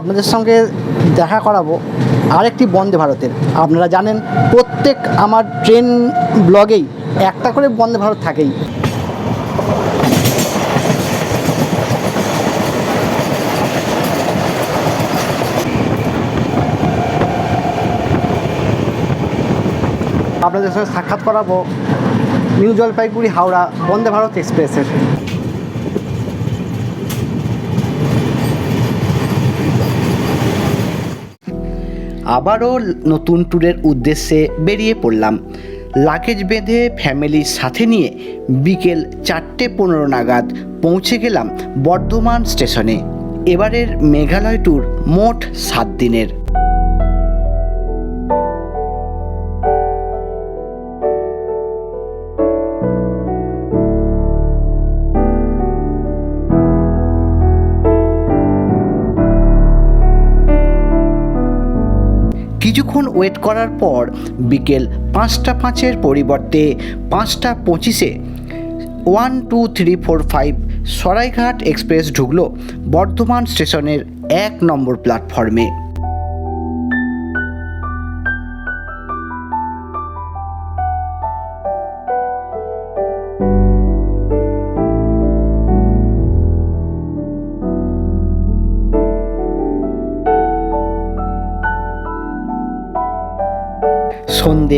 আপনাদের সঙ্গে দেখা করাবো আরেকটি বন্দে ভারতের। আপনারা জানেন প্রত্যেক আমার ট্রেন ব্লগেই একটা করে বন্দে ভারত থাকেই। আপনাদের সঙ্গে সাক্ষাৎ করাবো নিউ জলপাইগুড়ি হাওড়া বন্দে ভারত এক্সপ্রেসের। আবারও নতুন ট্যুরের উদ্দেশ্যে বেরিয়ে পড়লাম। লাগেজ বেঁধে ফ্যামিলির সাথে নিয়ে বিকেল চারটে পনেরো নাগাদ পৌঁছে গেলাম বর্ধমান স্টেশনে। এবারের মেঘালয় ট্যুর মোট সাত দিনের। ওয়েট করার পর বিকেল পাঁচটা পাঁচের পরিবর্তে পাঁচটা পঁচিশে one, two, three, four, five Saraighat express ঢুকলো বর্ধমান স্টেশনের এক নম্বর প্ল্যাটফর্মে।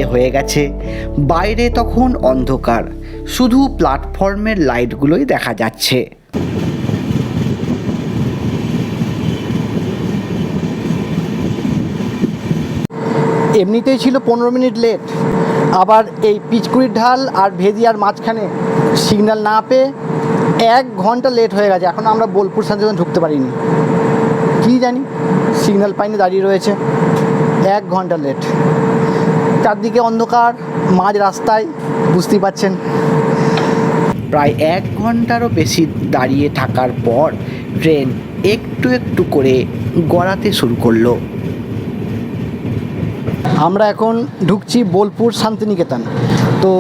সন্ধে হয়ে গেছে। বাইরে তখন অন্ধকার। শুধু প্ল্যাটফর্মের লাইটগুলোই দেখা যাচ্ছে। এমনিতেই ছিল পনেরো মিনিট লেট। আবার এই পিচকুড়ির ঢাল আর ভেদিয়ার মাঝখানে সিগন্যাল না পেয়ে এক ঘণ্টা লেট হয়ে গেছে। এখন আমরা বোলপুর শান্তিনিকেতন ঢুকতে পারিনি। কী জানি? সিগন্যাল পাইনি, দাঁড়িয়ে রয়েছে। এক ঘণ্টা লেট। চারদিকে অন্ধকার, মাঝ রাস্তায়, বুঝতেই পাচ্ছেন প্রায় এক ঘন্টারও বেশি দাঁড়িয়ে থাকার পর ট্রেন একটু একটু করে গড়াতে শুরু করল। আমরা এখন ঢুকছি বোলপুর শান্তিনিকেতন। তো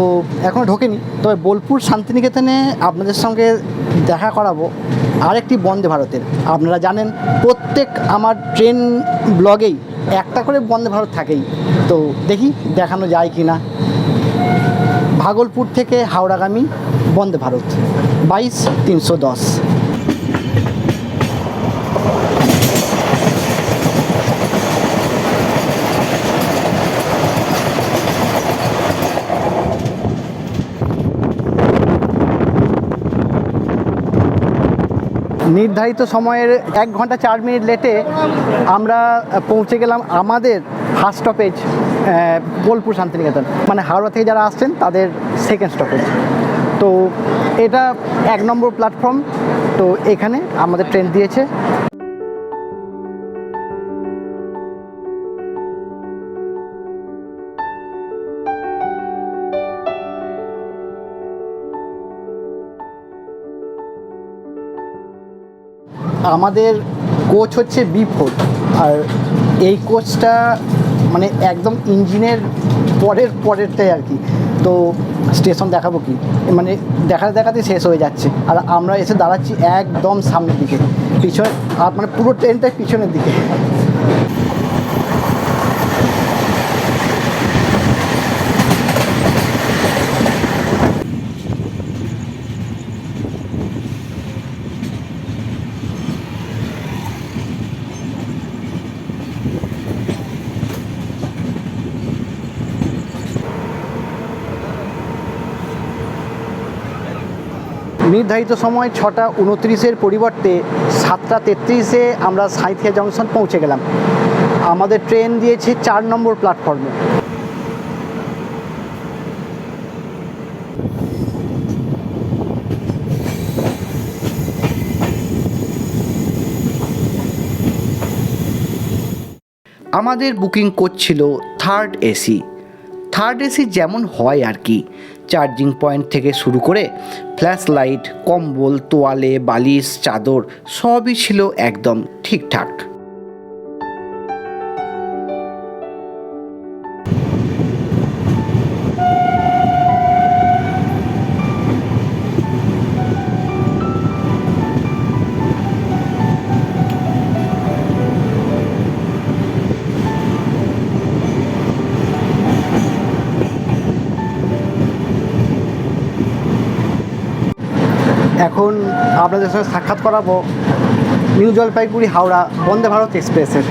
এখনও ঢোকেনি, তবে বোলপুর শান্তিনিকেতনে আপনাদের সঙ্গে দেখা করাবো আরেকটি বন্দে ভারতের। আপনারা জানেন, প্রত্যেক আমার ট্রেন ব্লগেই একটা করে বন্দে ভারত থাকেই। তো দেখি দেখানো যায় কি না ভাগলপুর থেকে হাওড়াগামী, বন্দে ভারত, বাইশ তিনশো দশ। নির্ধারিত সময়ের এক ঘণ্টা চার মিনিট লেটে আমরা পৌঁছে গেলাম আমাদের ফার্স্ট স্টপেজ বোলপুর শান্তিনিকেতন। মানে হাওড়া থেকে যারা আসছেন, তাদের সেকেন্ড স্টপেজ তো এটা এক নম্বর প্ল্যাটফর্ম তো এখানে আমাদের ট্রেন দিয়েছে। আমাদের কোচ হচ্ছে বি ফোর আর এই কোচটা মানে একদম ইঞ্জিনের পরের, পরেরটাই আর কি। তো স্টেশন দেখাবো কি? মানে দেখাতে দেখাতে শেষ হয়ে যাচ্ছে। আর আমরা এসে দাঁড়াচ্ছি একদম সামনের দিকে। পিছনে, আর মানে পুরো ট্রেনটাই পিছনের দিকে। নির্ধারিত সময় ছটা উনত্রিশের পরিবর্তে সাতটা তেত্রিশে আমরা সাঁইথিয়া জংশন পৌঁছে গেলাম। আমাদের ট্রেন দিয়েছে চার নম্বর প্ল্যাটফর্মে আমাদের বুকিং করছিল থার্ড এসি। থার্ড এসি যেমন হয় আর কি চার্জিং পয়েন্ট থেকে শুরু করে ফ্ল্যাশ লাইট কম্বল, তোয়ালে, বালিশ, চাদর, সবই ছিল একদম ঠিকঠাক। আপনাদের সঙ্গে সাক্ষাৎ করাবো নিউ জলপাইগুড়ি হাওড়া বন্দে ভারত এক্সপ্রেসের।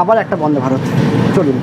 আবার একটা বন্দে ভারত। চলুন।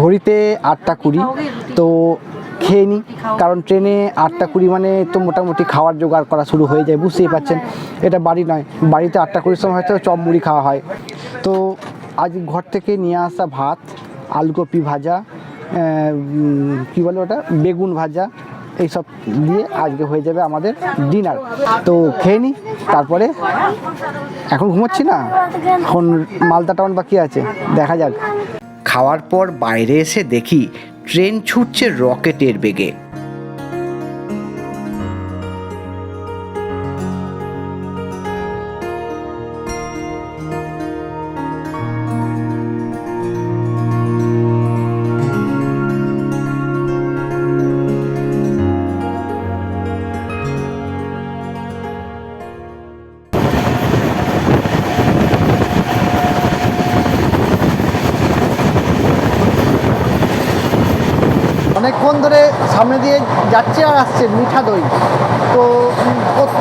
ঘড়িতে আটটা কুড়ি, তো খেয়ে নিই কারণ ট্রেনে আটটা কুড়ি মানে তো মোটামুটি খাওয়ার জোগাড় করা শুরু হয়ে যায়, বুঝতেই পারছেন। এটা বাড়ি নয়, বাড়িতে আটটা কুড়ির সময় হয়তো চপ মুড়ি খাওয়া হয়। তো আজ ঘর থেকে নিয়ে আসা ভাত, আলুকপি ভাজা কী বলে ওটা? বেগুন ভাজা, এইসব দিয়ে আজকে হয়ে যাবে আমাদের ডিনার। তো খেয়ে নিই তারপরে এখন ঘুমোচ্ছি না? এখন মালদা টাউন বাকি আছে, দেখা যাক। খাওয়ার পর বাইরে এসে দেখি ট্রেন ছুটছে রকেটের বেগে। আসছে, মিঠা দই। তো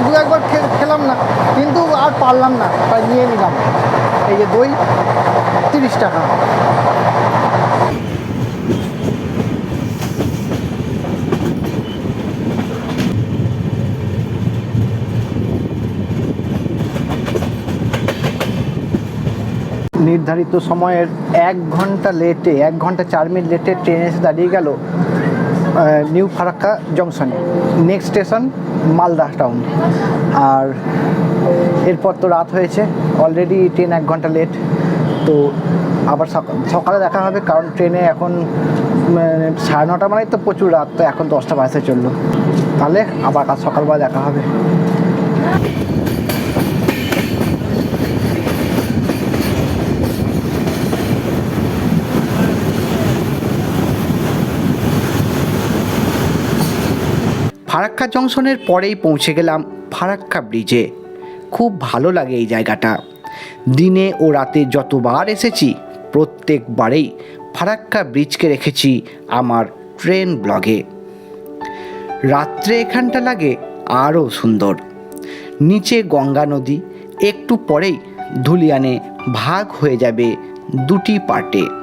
দু একবার খেলাম না, কিন্তু আর পারলাম না, তাই নিয়ে নিলাম। এই যে দই, তিরিশ টাকা। নির্ধারিত সময়ের এক ঘণ্টা লেটে, এক ঘণ্টা চার মিনিট লেটে ট্রেন এসে দাঁড়িয়ে গেল। নিউ ফারাক্কা জংশনে নেক্সট স্টেশন মালদা টাউন আর এরপর তো রাত হয়েছে অলরেডি ট্রেন এক ঘণ্টা লেট তো আবার সকা- সকালে দেখা হবে, কারণ ট্রেনে এখন মানে সাড়ে নটা মানে তো প্রচুর রাত, তো এখন দশটা বাজতে চলল। তাহলে আবার কাল সকালবেলা দেখা হবে। ফারাক্কা জংশনের পরেই পৌঁছে গেলাম ফারাক্কা ব্রিজে। খুব ভালো লাগে এই জায়গাটা। দিনে ও রাতে যতবার এসেছি, প্রত্যেকবারেই ফারাক্কা ব্রিজকে রেখেছি আমার ট্রেন ব্লগে। রাত্রে এখানটা লাগে আরও সুন্দর। নিচে গঙ্গা নদী, একটু পরেই ধুলিয়ানে ভাগ হয়ে যাবে দুটি পার্টে।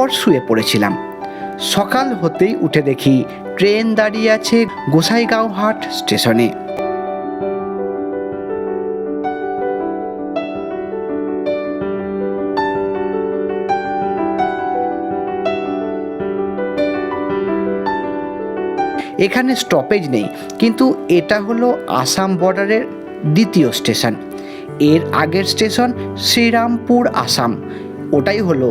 এরপর শুয়ে পড়েছিলাম। সকাল হতেই উঠে দেখি ট্রেন দাঁড়িয়ে আছে গোসাইগাঁও হাট স্টেশনে। এখানে স্টপেজ নেই, কিন্তু এটা হলো আসাম বর্ডারের দ্বিতীয় স্টেশনের আগের স্টেশন শ্রীরামপুর আসাম। ওটাই হলো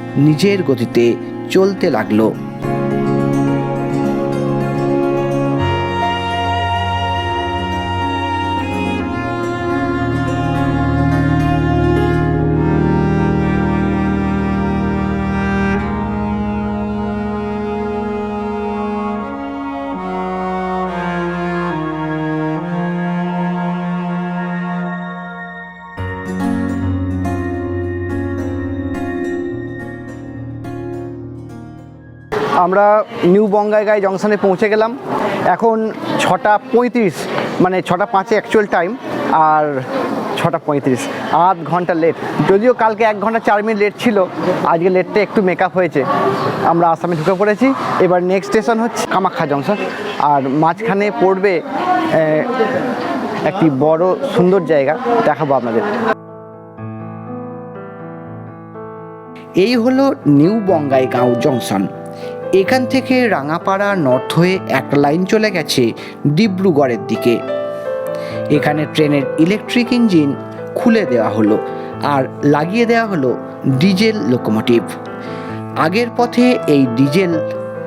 নিজের গতিতে চলতে লাগল। আমরা নিউ বঙ্গাইগাঁই জংশনে পৌঁছে গেলাম। এখন ছটা পঁয়ত্রিশ মানে ছটা পাঁচে অ্যাকচুয়াল টাইম আর ছটা পঁয়ত্রিশ, আধ ঘণ্টা লেট যদিও কালকে এক ঘণ্টা চার মিনিট লেট ছিল, আজকে লেটটা একটু মেকআপ হয়েছে। আমরা আসামে ঢুকে পড়েছি। এবার নেক্সট স্টেশন হচ্ছে কামাখ্যা জংশন। আর মাঝখানে পড়বে একটি বড় সুন্দর জায়গা, দেখাবো আপনাদের। এই হলো নিউ বঙ্গাইগাঁও জংশন। এখান থেকে রাঙাপাড়া নর্থ হয়ে এক লাইন চলে গেছে ডিব্রুগড়ের দিকে। এখানে ট্রেনের ইলেকট্রিক ইঞ্জিন খুলে দেওয়া হলো আর লাগিয়ে দেওয়া হলো ডিজেল লোকোমোটিভ। আগের পথে এই ডিজেল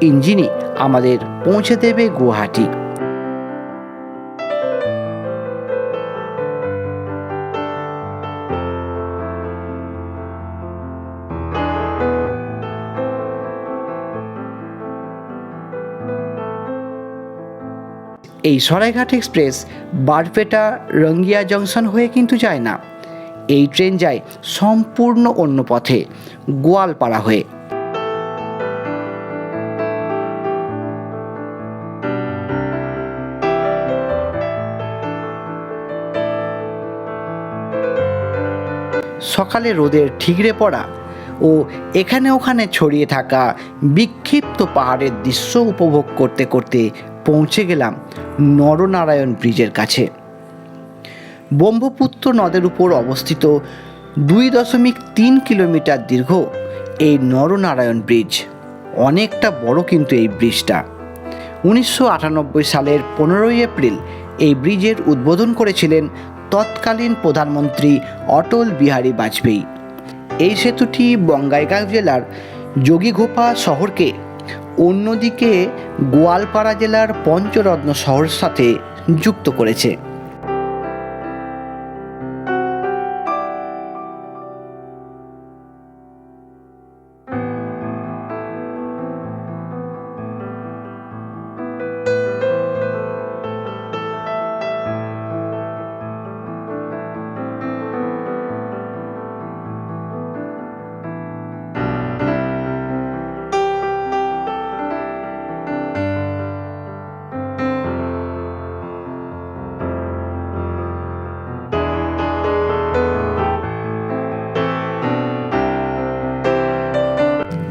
ইঞ্জিনই আমাদের পৌঁছে দেবে গুয়াহাটি। এই সরাইঘাট এক্সপ্রেস বারপেটা রঙ্গিয়া জংশন হয়ে কিন্তু যায় না। এই ট্রেন যায় সম্পূর্ণ অন্য পথে, গোয়ালপাড়া হয়ে। সকালে রোদের ঠিকরে পড়া ও এখানে ওখানে ছড়িয়ে থাকা বিক্ষিপ্ত পাহাড়ের দৃশ্য উপভোগ করতে করতে পৌঁছে গেলাম নরনারায়ণ ব্রিজের কাছে। ব্রহ্মপুত্র নদের উপর অবস্থিত দুই দশমিক তিন কিলোমিটার দীর্ঘ এই নরনারায়ণ ব্রিজ। অনেকটা বড় কিন্তু এই ব্রিজটা। উনিশশো আটানব্বই সালের পনেরোই এপ্রিল এই ব্রিজের উদ্বোধন করেছিলেন তৎকালীন প্রধানমন্ত্রী অটল বিহারী বাজপেয়ী। এই সেতুটি বঙ্গাইগাঁও জেলার যোগীঘোপা শহরকে অন্যদিকে গোয়ালপাড়া জেলার পঞ্চরত্ন শহরের সাথে যুক্ত করেছে।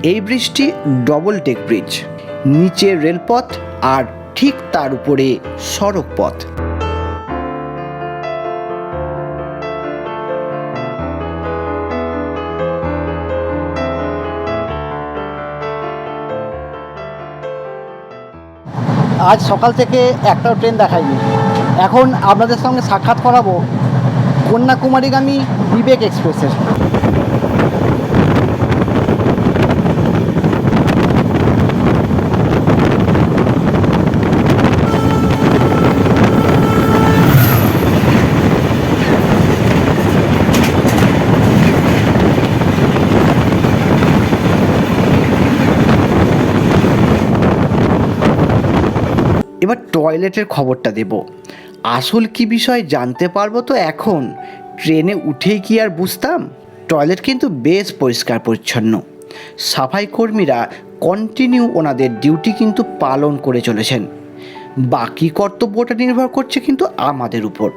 এই ব্রিজটি ডবল টেক ব্রিজ নিচে রেলপথ আর ঠিক তার উপরে সড়ক পথ আজ সকাল থেকে একটাও ট্রেন দেখায়নি এখন আপনাদের সঙ্গে সাক্ষাৎ করাবো কন্যাকুমারীগামী বিবেক এক্সপ্রেসের এবার টয়লেটের খবরটা দেব। আসল কি বিষয় জানতে পারব তো এখন? ট্রেনে উঠেই কি আর বুঝতাম? টয়লেট কিন্তু বেশ পরিষ্কার পরিচ্ছন্ন। সাফাই কর্মীরা কন্টিনিউ ওনাদের ডিউটি কিন্তু পালন করে চলেছেন। বাকি কর্তব্যটা নির্ভর করছে কিন্তু আমাদের উপর।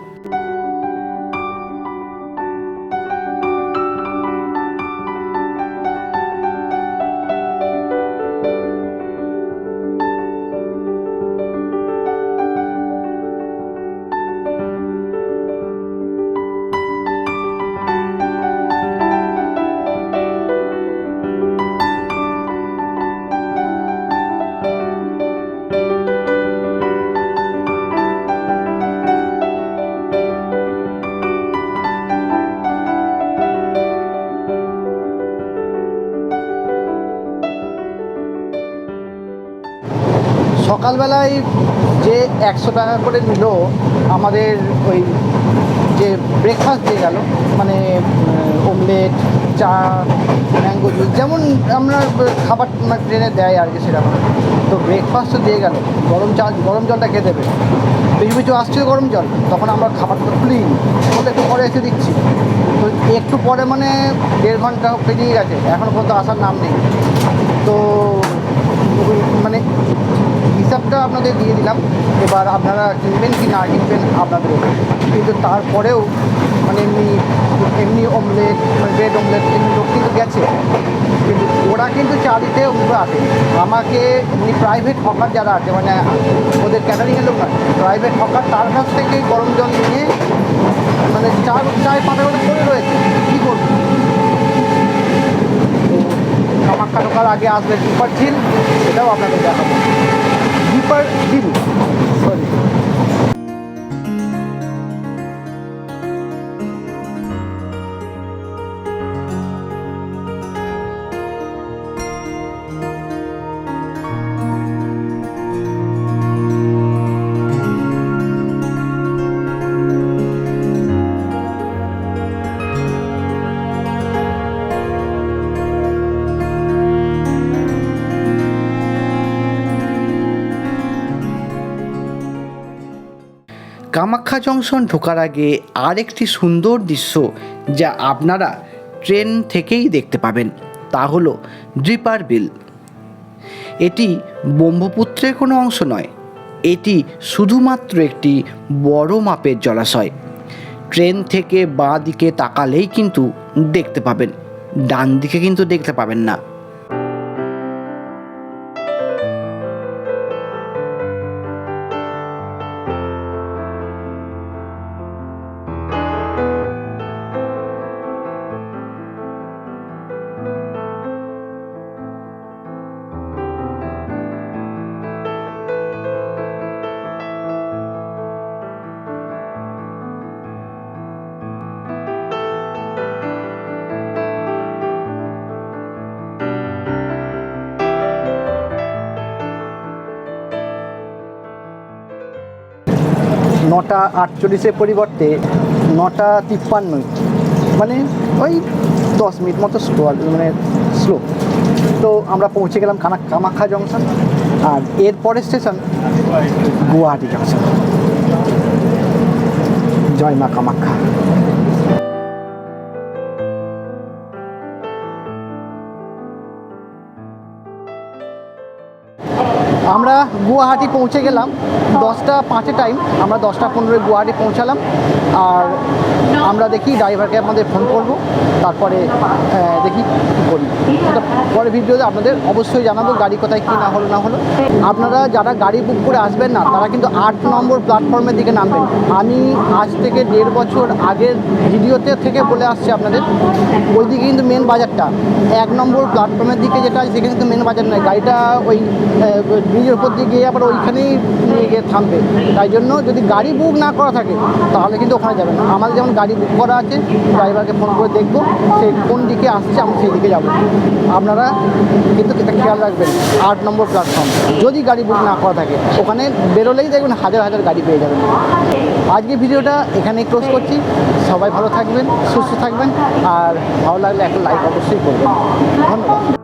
একশো টাকা করে নিল, আমাদের ওই যে ব্রেকফাস্ট দিয়ে গেল মানে ওমলেট চা ম্যাঙ্গো জুস যেমন আমরা খাবার মানে ট্রেনে দেয় আর কি সেরকম। তো ব্রেকফাস্টও দিয়ে গেল, গরম চা, গরম জলটা খেয়ে দেবে? কিছু কিছু আসছিল গরম জল, তখন আমরা খাবারটা খুলি বলে একটু পরে এসে দিচ্ছি। তো একটু পরে মানে দেড় ঘণ্টা পেরিয়ে গেছে এখনও পর্যন্ত আসার নাম নেই। তো মানে হিসাবটা আপনাদের দিয়ে দিলাম। এবার আপনারা কিনবেন কি না কিনবেন আপনাদের কিন্তু তারপরেও মানে এমনি এমনি অমলেট ব্রেড অমলেট এমনি লোক কিন্তু গেছে। কিন্তু ওরা কিন্তু চা দিতে ওগুলো আসে। আমাকে এমনি প্রাইভেট হকার যারা আছে মানে ওদের ক্যাটারিংয়ের লোক নয় প্রাইভেট হকার তার কাছ থেকে গরম জল নিয়ে মানে চা চায় পাতা করে রয়েছে। কী করব? কামাখ্যা ঢোকার আগে আসবে ডিপার ঝিল সেটাও আপনাদের দেখাবো। Bay değiliz. Sorry. Kamakhya junction ঢোকার আগে আরেকটি সুন্দর দৃশ্য যা আপনারা ট্রেন থেকেই দেখতে পাবেন, তা হলো ড্রিপার বিল। এটি ব্রহ্মপুত্রের কোনো অংশ নয়, এটি শুধুমাত্র একটি বড় মাপের জলাশয়। ট্রেন থেকে বাঁ দিকে তাকালেই কিন্তু দেখতে পাবেন, ডান দিকে কিন্তু দেখতে পাবেন না। নটা আটচল্লিশের পরিবর্তে নটা তিপ্পান্নই। মানে ওই দশ মিনিট মতো স্লো মানে স্লো তো আমরা পৌঁছে গেলাম কানা কামাখ্যা জংশন আর এরপরের স্টেশন গুয়াহাটি জংশন জয় মা কামাখ্যা। আমরা গুয়াহাটি পৌঁছে গেলাম দশটা পাঁচে টাইম আমরা দশটা পনেরোয় গুয়াহাটি পৌঁছালাম। আর আমরা দেখি ড্রাইভারকে আমাদের ফোন করব, তারপরে দেখি কী করি। পরে ভিডিওতে আপনাদের অবশ্যই জানাব গাড়ি কোথায় কী না হলো না হলো। আপনারা যারা গাড়ি বুক করে আসবেন না, তারা কিন্তু আট নম্বর প্ল্যাটফর্মের দিকে নামবেন। আমি আজ থেকে দেড় বছর আগের ভিডিওতে থেকে বলে আসছি আপনাদের, ওইদিকে কিন্তু মেন বাজারটা। এক নম্বর প্ল্যাটফর্মের দিকে যেটা আছে সেখানে কিন্তু মেন বাজার নয়। গাড়িটা ওই ব্রিজের উপর দিয়ে গিয়ে আবার ওইখানেই গিয়ে থামবে। তাই জন্য যদি গাড়ি বুক না করা থাকে, তাহলে কিন্তু ওখানে যাবে না। আমাদের যেমন গাড়ি বুক করা আছে ড্রাইভারকে ফোন করে দেখব সে কোন দিকে আসছে আমরা সেই দিকে যাব। আপনারা কিন্তু খেয়াল রাখবেন, আট নম্বর প্ল্যাটফর্ম যদি গাড়ি বুক না করা থাকে, ওখানে বেরোলেই দেখবেন হাজার হাজার গাড়ি পেয়ে যাবেন। আজকে ভিডিওটা এখানেই ক্লোজ করছি। সবাই ভালো থাকবেন, সুস্থ থাকবেন, আর ভালো লাগলে একটা লাইক অবশ্যই করবেন। ধন্যবাদ।